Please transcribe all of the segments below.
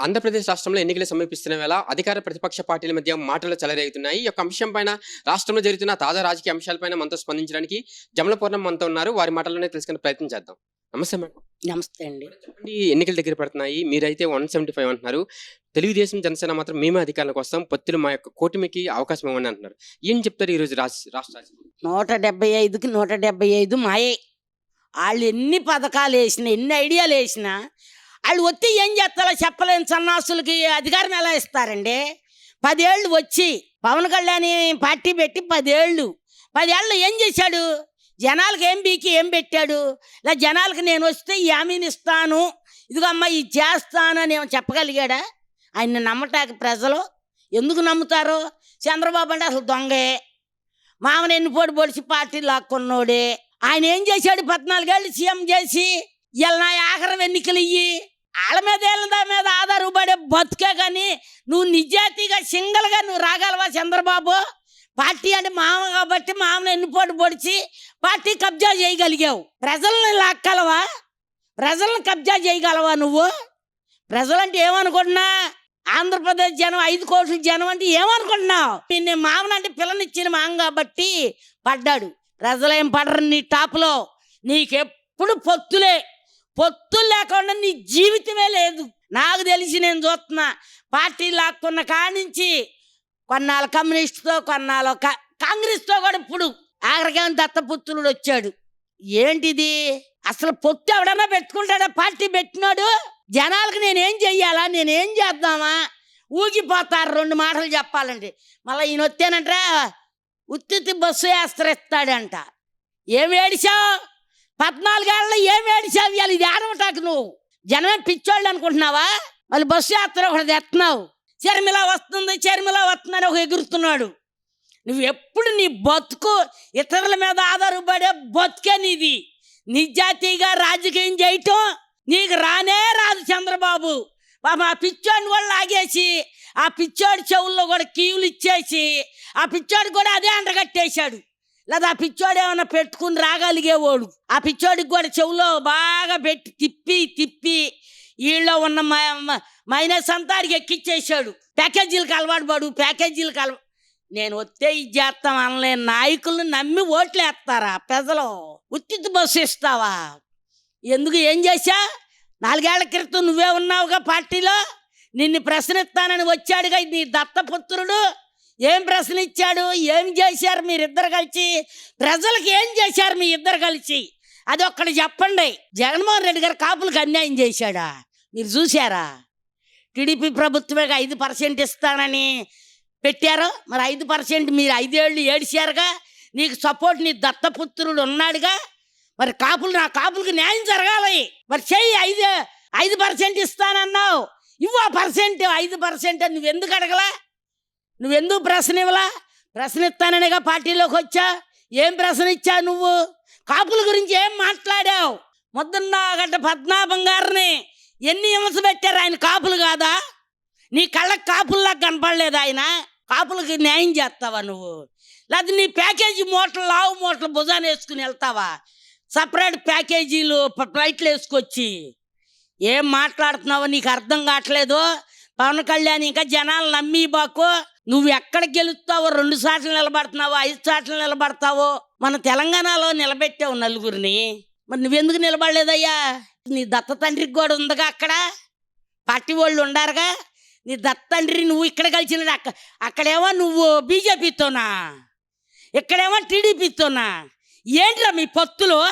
ఆంధ్రప్రదేశ్ రాష్ట్రంలో ఎన్నికలు సమీపిస్తున్న వేళ అధికార ప్రతిపక్ష పార్టీల మధ్య మాటలు చెలరేగుతున్నాయి. ఈ యొక్క అంశం పైన రాష్ట్రంలో జరుగుతున్న తాజా రాజకీయ అంశాలపైన మనతో స్పందించడానికి జమలపూర్ణం మనతో ఉన్నారు. వారి మాటల్లోనే తెలుసుకునే ప్రయత్నం చేద్దాం. నమస్తే మేడం. నమస్తే అండి. చెప్పండి ఎన్నికల దగ్గర పడుతున్నాయి. మీరైతే వన్ సెవెంటీ ఫైవ్ అంటున్నారు. తెలుగుదేశం జనసేన మాత్రం మేమే అధికారులకు వస్తాం పొత్తులు మా యొక్క కూటమికి అవకాశం ఇవ్వండి అంటున్నారు. ఏం చెప్తారు ఈ రోజు రాష్ట్ర రాష్ట్ర? నూట డెబ్బై ఐదుకి నూట డెబ్బై ఐదు మాయే. వాళ్ళు ఎన్ని పథకాలు వేసినా ఎన్ని ఐడియాలు వేసినా వాళ్ళు వచ్చి ఏం చేస్తారో చెప్పలేని సన్నాసులకి అధికారం ఎలా ఇస్తారండి? పదేళ్ళు వచ్చి పవన్ కళ్యాణ్ పార్టీ పెట్టి పదేళ్ళు. పదేళ్ళు ఏం చేశాడు? జనాలకు ఏం బీకి ఏం పెట్టాడు? ఇలా జనాలకు నేను వస్తే ఈ హామీని ఇస్తాను. ఇదిగో అమ్మ ఇది చేస్తాను అని చెప్పగలిగాడా? ఆయన నమ్మటానికి ప్రజలు ఎందుకు నమ్ముతారు? చంద్రబాబు అంటే అసలు దొంగే మామని ఎన్నిపోటు పొడిచి పార్టీ లాక్కున్నోడే. ఆయన ఏం చేశాడు? పద్నాలుగేళ్ళు సీఎం చేసి ఇలా నా ఆఖరం ఎన్నికలు ఇయ్యి. వాళ్ళ మీద వీళ్ళ దా మీద ఆధారపడే బతుకే కానీ నువ్వు నిజాతిగా సింగల్గా నువ్వు రాగలవా చంద్రబాబు? పార్టీ అంటే మామ కాబట్టి మామని ఎన్నిపోటు పొడిచి పార్టీ కబ్జా చేయగలిగావు. ప్రజల్ని లాక్కలవా? ప్రజల్ని కబ్జా చేయగలవా నువ్వు? ప్రజలంటే ఏమనుకుంటున్నా? ఆంధ్రప్రదేశ్ జనం ఐదు కోట్ల జనం అంటే ఏమనుకుంటున్నావు? నేను మామనంటే పిల్లనిచ్చిన మామ కాబట్టి పడ్డాడు. ప్రజలేం పడరు నీ టాప్లో. నీకెప్పుడు పొత్తులే. పొత్తులు లేకుండా నీ జీవితమే లేదు. నాకు తెలిసి నేను చూస్తున్నా పార్టీ లాక్కున్న కానించి కొన్నాళ్ళు కమ్యూనిస్ట్తో కొన్నాళ్ళు కా- కాంగ్రెస్తో కూడా ఇప్పుడు ఆఖరికేమో దత్తపుత్రుడు వచ్చాడు. ఏంటిది? అసలు పొత్తు ఎవడన్నా పెట్టుకుంటాడా? పార్టీ పెట్టినాడు? జనాలకు నేనేం చెయ్యాలా? నేనేం చేద్దామా? ఊగిపోతారు. రెండు మాటలు చెప్పాలంటే. మళ్ళీ ఈయన వచ్చానంటే ఉత్తి బస్సు వేస్తరిస్తాడంట. ఏం ఏడిచావు? పద్నాలుగేళ్ళలో ఏం ఏడిచావు ఇవాళ ఇది ఆడవటాకు నువ్వు. జనమే పిచ్చోళ్ళు అనుకుంటున్నావా? మళ్ళీ బస్సు యాత్ర ఒకటి ఎత్తున్నావు చర్మిల వస్తుంది చర్మిల వస్తుందని ఒక ఎగురుతున్నాడు. నువ్వు ఎప్పుడు నీ బతుకు ఇతరుల మీద ఆధారపడే బతుకే నీది. నిజాతీగా రాజకీయం చేయటం నీకు రానే రాదు చంద్రబాబు. పాప ఆ పిచ్చోడిని కూడా లాగేసి ఆ పిచ్చోడి చెవుల్లో కూడా కీవులు ఇచ్చేసి ఆ పిచ్చోడికి కూడా అదే అండగట్టేశాడు. లేదా ఆ పిచ్చోడు ఏమైనా పెట్టుకుని రాగలిగేవాడు? ఆ పిచ్చోడికి కూడా చెవులో బాగా పెట్టి తిప్పి తిప్పి వీళ్ళలో ఉన్న మైనస్ అంతా ఎక్కిచ్చేసాడు ప్యాకేజీలకు అలవాటు పడు ప్యాకేజీలకు అలవా నేను వస్తే ఇది చేస్తాం అనలే. నాయకులను నమ్మి ఓట్లు వేస్తారా ప్రజలు? ఉచిత బస్సు ఇస్తావా? ఎందుకు ఏం చేశా? నాలుగేళ్ళ క్రితం నువ్వే ఉన్నావుగా పార్టీలో? నిన్ను ప్రశ్నిస్తానని వచ్చాడుగా నీ దత్తపుత్రుడు? ఏం ప్రశ్న ఇచ్చాడు ఏం చేశారు మీరిద్దరు కలిసి? ప్రజలకు ఏం చేశారు మీ ఇద్దరు కలిసి? అది ఒక్కటి చెప్పండి. జగన్మోహన్ రెడ్డి గారు కాపులకు అన్యాయం చేశాడా? మీరు చూశారా? టీడీపీ ప్రభుత్వమే ఐదు పర్సెంట్ ఇస్తానని పెట్టారు. మరి ఐదు పర్సెంట్ మీరు ఐదేళ్ళు ఏడిచారుగా నీకు సపోర్ట్ నీ దత్తపుత్రుడు ఉన్నాడుగా. మరి కాపులు నా కాపులకు న్యాయం జరగాలి. మరి చెయ్యి ఐదు ఐదు పర్సెంట్ ఇస్తానన్నావు. ఇవ్వు ఆ పర్సెంట్ ఐదు పర్సెంట్ నువ్వు ఎందుకు అడగలా? నువ్వెందుకు ప్రశ్న ఇవ్వలా ప్రశ్న ఇస్తాననిగా పార్టీలోకి వచ్చా? ఏం ప్రశ్న ఇచ్చా నువ్వు? కాపుల గురించి ఏం మాట్లాడావు? మొద్దున్న గంట పద్మనాభం గారిని ఎన్ని హింస పెట్టారు? ఆయన కాపులు కాదా? నీ కళ్ళకి కాపుల్లా కనపడలేదు ఆయన? కాపులకి న్యాయం చేస్తావా నువ్వు? లేదా నీ ప్యాకేజీ మూటలు లావు మూటలు భుజాన్ని వేసుకుని వెళ్తావా? సపరేట్ ప్యాకేజీలు ఫ్లైట్లు వేసుకొచ్చి. ఏం మాట్లాడుతున్నావో నీకు అర్థం కావట్లేదు. పవన్ కళ్యాణ్ ఇంకా జనాలు నమ్మి బాకు నువ్వు ఎక్కడ గెలుస్తావో రెండు సార్లు నిలబడుతున్నావో ఐదు సార్లు నిలబడతావో మన తెలంగాణలో నిలబెట్టావు నలుగురిని. మరి నువ్వెందుకు నిలబడలేదయ్యా? నీ దత్త తండ్రికి కూడా ఉందిగా అక్కడ? పార్టీ వాళ్ళు ఉండారుగా? నీ దత్త తండ్రి నువ్వు ఇక్కడ కలిసిన అక్క అక్కడేమో నువ్వు బీజేపీతోనా? ఇక్కడేమో టీడీపీతోనా? ఏంట్రా మీ పొత్తులు?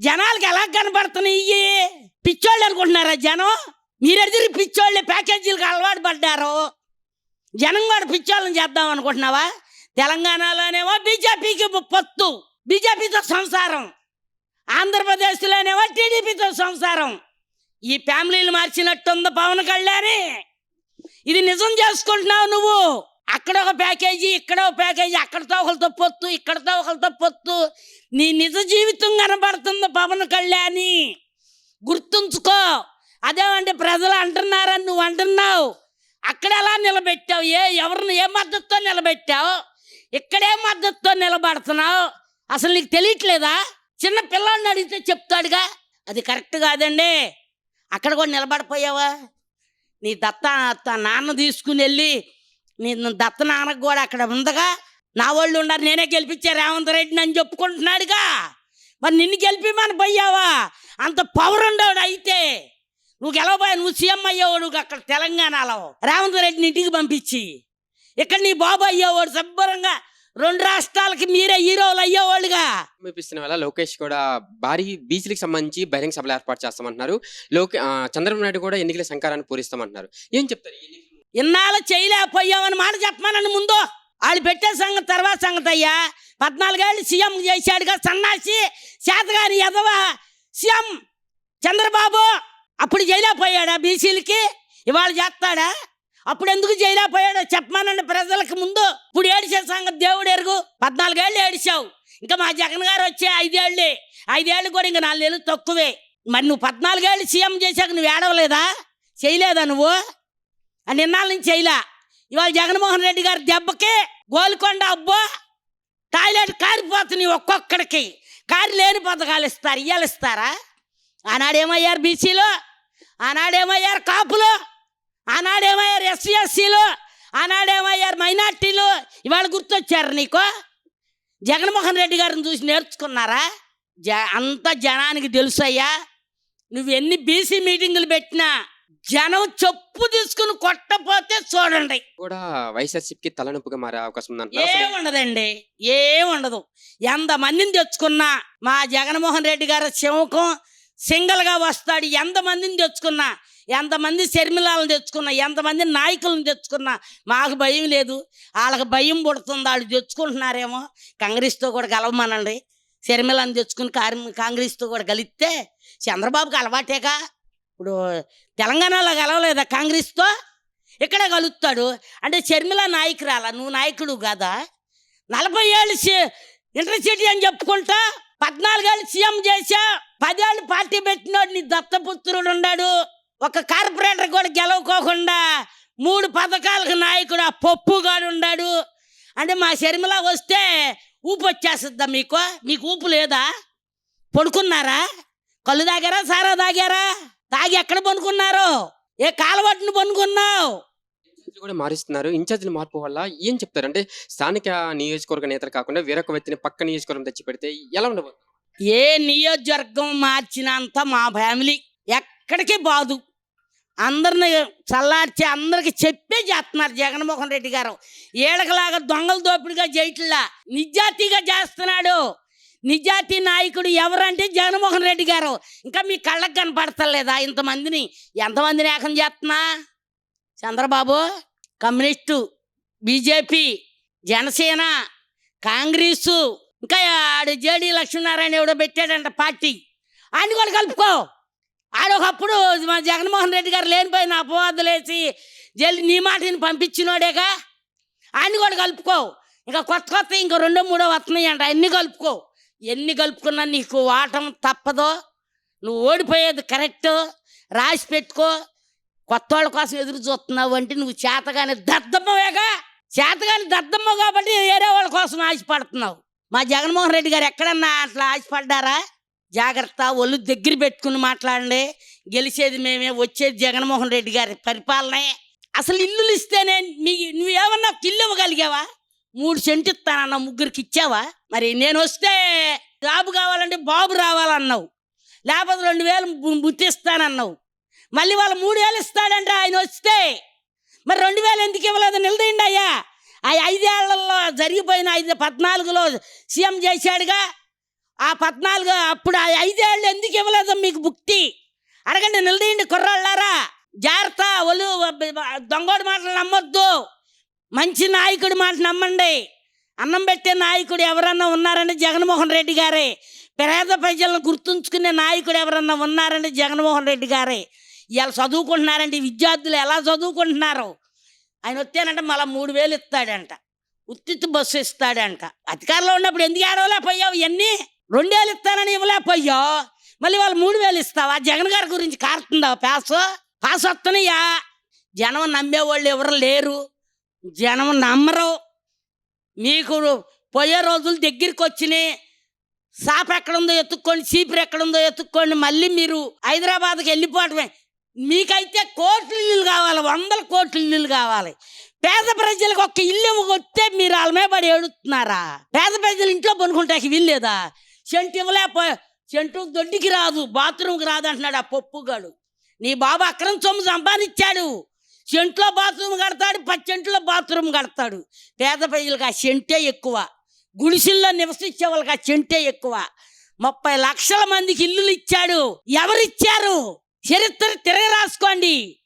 జనాలకి ఎలా కనబడుతున్నాయి? పిచ్చోళ్ళు అనుకుంటున్నారా జనం? మీరెదిరి పిచ్చోళ్ళే ప్యాకేజీలకు అలవాటు పడ్డారు. జనం కూడా పిచ్చోళ్ళని చేద్దాం అనుకుంటున్నావా? తెలంగాణలోనేమో బీజేపీకి పొత్తు. బీజేపీతో సంసారం. ఆంధ్రప్రదేశ్లోనేమో టీడీపీతో సంసారం. ఈ ఫ్యామిలీలు మార్చినట్టుంది పవన్ కళ్యాణి. ఇది నిజం చేసుకుంటున్నావు నువ్వు. అక్కడ ఒక ప్యాకేజీ ఇక్కడ ఒక ప్యాకేజీ అక్కడితో ఒకరితో పొత్తు ఇక్కడితో ఒకరితో పొత్తు. నీ నిజ జీవితం కనబడుతుంది పవన్ కళ్యాణి. గుర్తుంచుకో. అదేమంటే ప్రజలు అంటున్నారని నువ్వు అంటున్నావు. అక్కడ ఎలా నిలబెట్టావు? ఏ ఎవరిని ఏ మద్దతుతో నిలబెట్టావు? ఇక్కడే మద్దతుతో నిలబడుతున్నావు? అసలు నీకు తెలియట్లేదా? చిన్న పిల్లాడిని అడిగితే చెప్తాడుగా. అది కరెక్ట్ కాదండి. అక్కడ కూడా నిలబడిపోయావా? నీ దత్త నాన్న తీసుకుని వెళ్ళి నీ దత్త నాన్నకు కూడా అక్కడ ఉందగా. నా వాళ్ళు ఉన్నారు నేనే గెలిపించా రేవంత్ రెడ్డిని అని చెప్పుకుంటున్నాడుగా. మరి నిన్ను గెలిపిమని పోయావా అంత పవర్ ఉండవు అయితే నువ్వు గెలవబోయా నువ్వు సీఎం అయ్యేవాడు అక్కడ తెలంగాణలో. రేవంత్ రెడ్డిని ఇంటికి పంపించి. ఇక్కడ నీ బాబు అయ్యేవాడు శుభ్రంగా రెండు రాష్ట్రాలకి మీరే హీరోలు అయ్యేవాళ్ళుగా సమీపిస్తున్న వేళ లోకేష్ కూడా భారీ బీచ్లకు సంబంధించి బహిరంగ సభలు ఏర్పాటు చేస్తామంటున్నారు. లోకే చంద్రబాబు నాయుడు కూడా ఎన్నికల సంకారాన్ని పూరిస్తామంటున్నారు. ఏం చెప్తారు? ఇన్నాళ్ళు చేయలేకపోయామని మాట చెప్పమనండి ముందు. వాళ్ళు పెట్టే సంగతి తర్వాత సంగతి అయ్యా. పద్నాలుగేళ్ళు సీఎం చేశాడుగా సన్నాసి చేతగాని ఎదవ సీఎం చంద్రబాబు. అప్పుడు చేయలేకపోయాడా బీసీలకి? ఇవాళ చేస్తాడా? అప్పుడు ఎందుకు చేయలేకపోయాడో చెప్పమనండి ప్రజలకు ముందు. ఇప్పుడు ఏడిచే సంగతి దేవుడు ఎరుగు. పద్నాలుగేళ్ళు ఏడిచావు. ఇంకా మా జగన్ గారు వచ్చే ఐదేళ్ళే. ఐదేళ్ళు కూడా ఇంకా నాలుగేళ్ళు తక్కువే. మరి నువ్వు పద్నాలుగేళ్ళు సీఎం చేశాక నువ్వు ఏడవలేదా? చేయలేదా నువ్వు? అని నుంచి చేయలా. ఇవాళ జగన్మోహన్ రెడ్డి గారి దెబ్బకి గోల్కొండ అబ్బో టాయిలెట్ కారిపోతున్నాయి ఒక్కొక్కడికి. కారు లేని పథకాలు ఇస్తారు ఇయ్యాలు ఇస్తారా? ఆనాడేమయ్యారు బీసీలో? ఆనాడేమయ్యారు కాపులు? ఆనాడేమయ్యారు ఎస్సీ ఎస్సీలు ఆనాడేమయ్యారు మైనార్టీలు? ఇవాళ గుర్తొచ్చారు నీకు? జగన్మోహన్ రెడ్డి గారిని చూసి నేర్చుకున్నారా? జ అంత జనానికి తెలుసయ్యా. నువ్వు ఎన్ని బీసీ మీటింగులు పెట్టినా జనం చెప్పు తీసుకుని కొట్టపోతే చూడండి. కూడా వైఎస్ఆర్సీపీకి తలనొప్పిగా మారే అవకాశం ఉందంటారు ఏ ఉండదండి. ఏ ఉండదు. ఎంత మందిని తెచ్చుకున్నా మా జగన్మోహన్ రెడ్డి గారి శివకం సింగల్గా వస్తాడు. ఎంతమందిని తెచ్చుకున్నా ఎంతమంది శర్మిలాలను తెచ్చుకున్నా ఎంతమంది నాయకులను తెచ్చుకున్నా మాకు భయం లేదు. వాళ్ళకి భయం పుడుతుంది. వాళ్ళు తెచ్చుకుంటున్నారేమో కాంగ్రెస్తో కూడా కలవమనండి శర్మిలను తెచ్చుకుని కాంగ్రెస్తో కూడా కలిస్తే చంద్రబాబుకి అలవాటేగా. ఇప్పుడు తెలంగాణలో కలవలేదా కాంగ్రెస్తో? ఇక్కడ కలుస్తాడు అంటే షర్మిల నాయకురాలా? నువ్వు నాయకుడు కాదా? నలభై ఏళ్ళు ఇంటర్సిటీ అని చెప్పుకుంటా పద్నాలుగేళ్ళు సీఎం చేశా. పదేళ్ళు పార్టీ పెట్టినోడు నీ దత్తపుత్రుడు ఉన్నాడు. ఒక కార్పొరేటర్ కూడా గెలవకోకుండా మూడు పథకాలకు నాయకుడు ఆ పప్పుగాడు ఉన్నాడు. అంటే మా శర్మిల వస్తే ఊపు వచ్చేస్తుందా మీకు? మీకు ఊపు లేదా? పడుకున్నారా? కళ్ళు తాగారా? సారా తాగారా? తాగి ఎక్కడ పనుకున్నారు ఏ కాలవట్టును పనుకున్నావు కూడా మారుస్తున్నారు. ఇన్ఛార్జీల మార్పు వల్ల ఏం చెప్తారు? అంటే స్థానిక నియోజకవర్గ నేతలు కాకుండా వేరొక వ్యక్తిని పక్క నియోజకవర్గం తెచ్చి పెడితే ఎలా ఉండబోతుంది? ఏ నియోజకవర్గం మార్చినంత మా ఫ్యామిలీ ఎక్కడికి బాదు. అందరిని చల్లార్చి అందరికి చెప్పే చేస్తున్నారు జగన్మోహన్ రెడ్డి గారు. ఏడకలాగా దొంగల దోపిడిగా చేయట్లా నిజాతీగా చేస్తున్నాడు. నిజాతీ నాయకుడు ఎవరంటే జగన్మోహన్ రెడ్డి గారు. ఇంకా మీ కళ్ళకు కనపడతలేదా ఇంతమందిని? ఎంతమందిని ఏకం చేస్తున్నా? Chandrababu communist BJP Janasena Congress ఇంకా ఆడు జేడీ లక్ష్మీనారాయణ ఎవడో పెట్టాడంట పార్టీ. ఆయన కూడా కలుపుకో. ఆడొకప్పుడు మా జగన్మోహన్ రెడ్డి గారు లేనిపోయిన అపవాదులేసి జల్లి నీ మాటని పంపించినోడేగా. ఆయన కూడా కలుపుకో. ఇంకా కొత్త కొత్త ఇంకా రెండో మూడో వస్తున్నాయి అంట అన్ని కలుపుకో. ఎన్ని కలుపుకున్నా నీకు వాటం తప్పదో. నువ్వు ఓడిపోయేది కరెక్ట్. రాసి పెట్టుకో. కొత్త వాళ్ళ కోసం ఎదురు చూస్తున్నావు అంటే నువ్వు చేతగానే దద్దమ్మవేగా. చేతగాని దద్దమ్మ కాబట్టి వేరే వాళ్ళ కోసం ఆశపడుతున్నావు. మా జగన్మోహన్ రెడ్డి గారు ఎక్కడన్నా అట్లా ఆశపడ్డారా? జాగ్రత్త ఒళ్ళు దగ్గర పెట్టుకుని మాట్లాడండి. గెలిచేది మేమే వచ్చేది జగన్మోహన్ రెడ్డి గారి పరిపాలనే. అసలు ఇల్లులు ఇస్తేనే మీ నువ్వేమన్నా ఒక ఇల్లు ఇవ్వగలిగావా? మూడు సెంటు ఇస్తానన్న ముగ్గురికి ఇచ్చావా? మరి నేను వస్తే జాబు కావాలంటే బాబు రావాలన్నావు. లేకపోతే రెండు వేలు బుద్ధిస్తానన్నావు మళ్ళీ వాళ్ళు మూడు వేలు ఇస్తాడంటే ఆయన వస్తే. మరి రెండు వేలు ఎందుకు ఇవ్వలేదు? నిలదీయండి అయ్యా. ఆ ఐదేళ్ళలో జరిగిపోయిన ఐదు పద్నాలుగులో సీఎం చేశాడుగా. ఆ పద్నాలుగు అప్పుడు ఆ ఐదేళ్ళు ఎందుకు ఇవ్వలేదు మీకు బుక్తి అడగండి నిలదీయండి కుర్రాళ్ళారా. జాగ్రత్త ఒలు దొంగోడి మాటలు నమ్మొద్దు. మంచి నాయకుడి మాట నమ్మండి. అన్నం పెట్టే నాయకుడు ఎవరన్నా ఉన్నారంటే జగన్మోహన్ రెడ్డి గారే. పేద ప్రజలను గుర్తుంచుకునే నాయకుడు ఎవరన్నా ఉన్నారంటే జగన్మోహన్ రెడ్డి గారే. ఇవాళ చదువుకుంటున్నారంటే విద్యార్థులు ఎలా చదువుకుంటున్నారు? ఆయన వచ్చానంటే మళ్ళీ మూడు వేలు ఇస్తాడంట. ఉత్తిత్తు బస్సు ఇస్తాడంట. అధికారంలో ఉన్నప్పుడు ఎందుకు ఏడవలేకపోయావు? ఇవన్నీ రెండేళ్ళు ఇస్తానని ఇవ్వలేకపోయావు. మళ్ళీ వాళ్ళు మూడు వేలు ఇస్తావా? జగన్ గారి గురించి కారుతుందా? పాస్ పాస్ వస్తున్నాయా? జనం నమ్మేవాళ్ళు ఎవరు లేరు. జనం నమ్మరు. మీకు పోయే రోజులు దగ్గరికి వచ్చినాయి సాప్ ఎక్కడుందో ఎత్తుక్కోండి చీపురు ఎక్కడుందో ఎత్తుక్కోండి మళ్ళీ మీరు హైదరాబాద్కి వెళ్ళిపోవటమే. మీకైతే కోట్ల ఇల్లులు కావాలి వందల కోట్ల ఇల్లులు కావాలి. పేద ప్రజలకు ఒక్క ఇల్లు వస్తే మీరు వాళ్ళ మీద పడి ఏడుతున్నారా? పేద ప్రజలు ఇంట్లో పనుకుంటాకి వీల్లేదా? సెంటు ఇవ్వలేపో సెంటు దొడ్డికి రాదు బాత్రూమ్కి రాదు అంటున్నాడు ఆ పప్పుగాడు నీ బాబు అక్రమ సొమ్ము సంపాదించాడు. సెంట్లో బాత్రూమ్ కడతాడు పచ్చెంట్లో బాత్రూమ్ కడతాడు. పేద ప్రజలకు ఆ సెంటే ఎక్కువ. గుడిసెల్లో నివసించే వాళ్ళకి ఆ చెంటే ఎక్కువ. ముప్పై లక్షల మందికి ఇల్లులు ఇచ్చాడు. ఎవరిచ్చారు? చరిత్ర తిరగ రాసుకోండి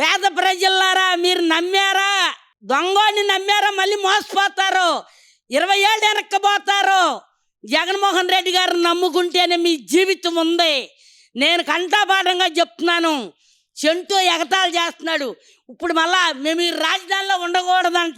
పేద ప్రజల్లారా మీరు నమ్మారా? దొంగని నమ్మారా మళ్ళీ మోసపోతారు. ఇరవై ఏళ్ళు వెనక్కపోతారు. జగన్మోహన్ రెడ్డి గారు నమ్ముకుంటేనే మీ జీవితం ఉంది. నేను కంఠాపాఠంగా చెప్తున్నాను. చెంటూ ఎగతాళి చేస్తున్నాడు. ఇప్పుడు మళ్ళా మేము ఈ రాజధానిలో ఉండకూడదంట.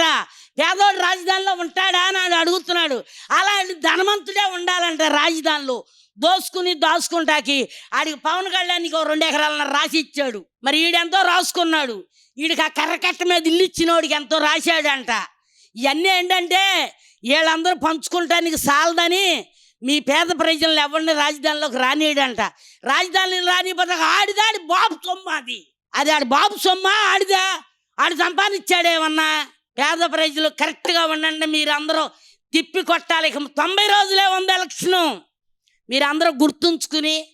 పేదోడు రాజధానిలో ఉంటాడా అని అడుగుతున్నాడు. అలాంటి ధనవంతుడే ఉండాలంట రాజధానిలో. దోసుకుని దాచుకుంటాకి. ఆడికి పవన్ కళ్యాణ్కి రెండు ఎకరాలను రాసి ఇచ్చాడు. మరి ఈడెంతో రాసుకున్నాడు. ఈడికి ఆ కర్రకట్ట మీద ఇల్లు ఇచ్చినోడికి ఎంతో రాశాడంట. ఇవన్నీ ఏంటంటే వీళ్ళందరూ పంచుకుంటానికి సాలదని మీ పేద ప్రజలను ఎవరిని రాజధానిలోకి రానియడంట రాజధాని రానిపోతే ఆడిదాడి బాబు సొమ్మ అది. అది ఆడి బాబు సొమ్మ ఆడిదా? ఆడు సంపాదించాడేమన్నా పేద ప్రజలు కరెక్ట్గా ఉండండి మీరందరూ తిప్పి కొట్టాలి. ఇక తొంభై రోజులే ఉంది ఎలక్షను. మీరందరూ గుర్తుంచుకుని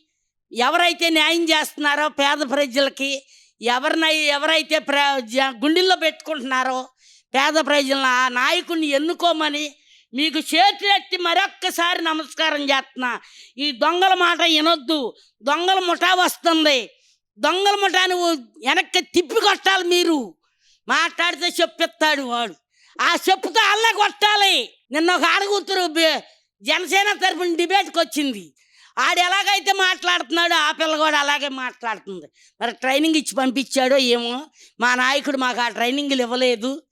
ఎవరైతే న్యాయం చేస్తున్నారో పేద ప్రజలకి ఎవరినై ఎవరైతే ప్ర గుండెల్లో పెట్టుకుంటున్నారో పేద ప్రజలను ఆ నాయకుడిని ఎన్నుకోమని మీకు చేతులెత్తి మరొక్కసారి నమస్కారం చేస్తున్నా. ఈ దొంగల మాట వినొద్దు. దొంగల ముఠా వస్తుంది. దొంగల ముఠాని వెనక్కి తిప్పి కొట్టాలి మీరు. మాట్లాడితే చెప్పిస్తాడు వాడు. ఆ చెప్పుతో అల్ల కొట్టాలి. నిన్న ఒక ఆడగూతురు జనసేన తరపున డిబేట్కి వచ్చింది ఆడు ఎలాగైతే మాట్లాడుతున్నాడో ఆ పిల్ల కూడా అలాగే మాట్లాడుతుంది. మరి ట్రైనింగ్ ఇచ్చి పంపించాడో ఏమో? మా నాయకుడు మాకు ఆ ట్రైనింగ్లు ఇవ్వలేదు.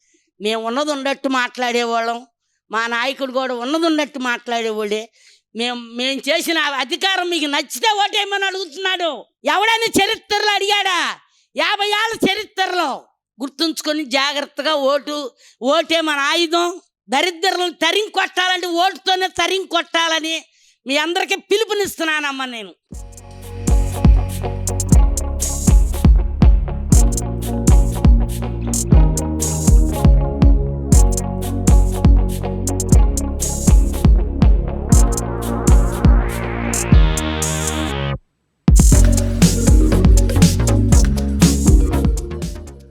మేము ఉన్నది ఉన్నట్టు మాట్లాడేవాళ్ళం. మా నాయకుడు కూడా ఉన్నది ఉన్నట్టు మాట్లాడేవాడే. మేము మేము చేసిన అధికారం మీకు నచ్చితే ఓటేయమని అడుగుతున్నాడు. ఎవడైనా చరిత్రలో అడిగాడా? యాభై ఏళ్ళ చరిత్రలో. గుర్తుంచుకొని జాగ్రత్తగా ఓటు ఓటే మన ఆయుధం. దరిద్రులను తరిం కొట్టాలంటే ఓటుతోనే తరిం కొట్టాలని మీ అందరికీ పిలుపునిస్తున్నానమ్మా నేను.